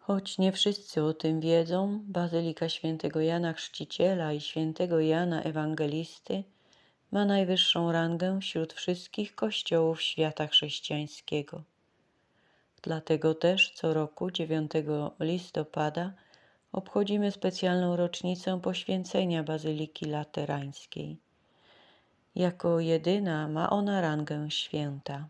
Choć nie wszyscy o tym wiedzą, Bazylika Świętego Jana Chrzciciela i Świętego Jana Ewangelisty ma najwyższą rangę wśród wszystkich kościołów świata chrześcijańskiego. Dlatego też co roku 9 listopada obchodzimy specjalną rocznicę poświęcenia Bazyliki Laterańskiej. Jako jedyna ma ona rangę święta.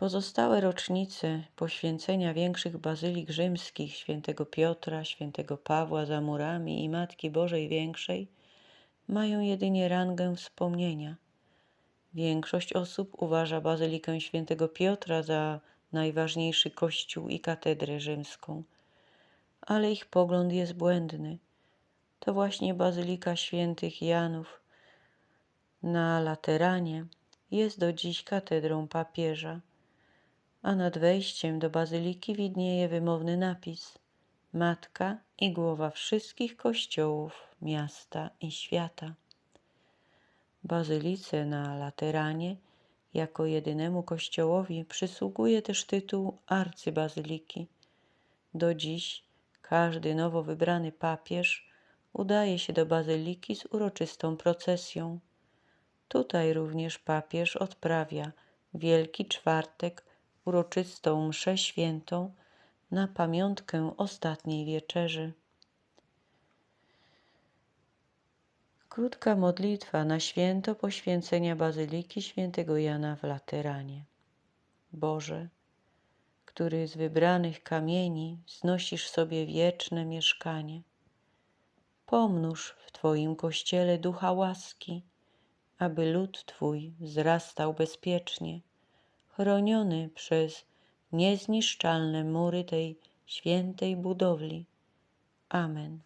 Pozostałe rocznice poświęcenia większych bazylik rzymskich świętego Piotra, świętego Pawła za murami i Matki Bożej Większej mają jedynie rangę wspomnienia. Większość osób uważa bazylikę świętego Piotra za najważniejszy kościół i katedrę rzymską, ale ich pogląd jest błędny. To właśnie bazylika świętych Janów na Lateranie jest do dziś katedrą papieża a nad wejściem do bazyliki widnieje wymowny napis Matka i głowa wszystkich kościołów miasta i świata. Bazylice na Lateranie jako jedynemu kościołowi przysługuje też tytuł arcybazyliki. Do dziś każdy nowo wybrany papież udaje się do bazyliki z uroczystą procesją. Tutaj również papież odprawia Wielki Czwartek uroczystą mszę świętą na pamiątkę ostatniej wieczerzy. Krótka modlitwa na święto poświęcenia Bazyliki Świętego Jana w Lateranie. Boże, który z wybranych kamieni znosisz sobie wieczne mieszkanie, pomnóż w Twoim Kościele ducha łaski, aby lud Twój wzrastał bezpiecznie chroniony przez niezniszczalne mury tej świętej budowli. Amen.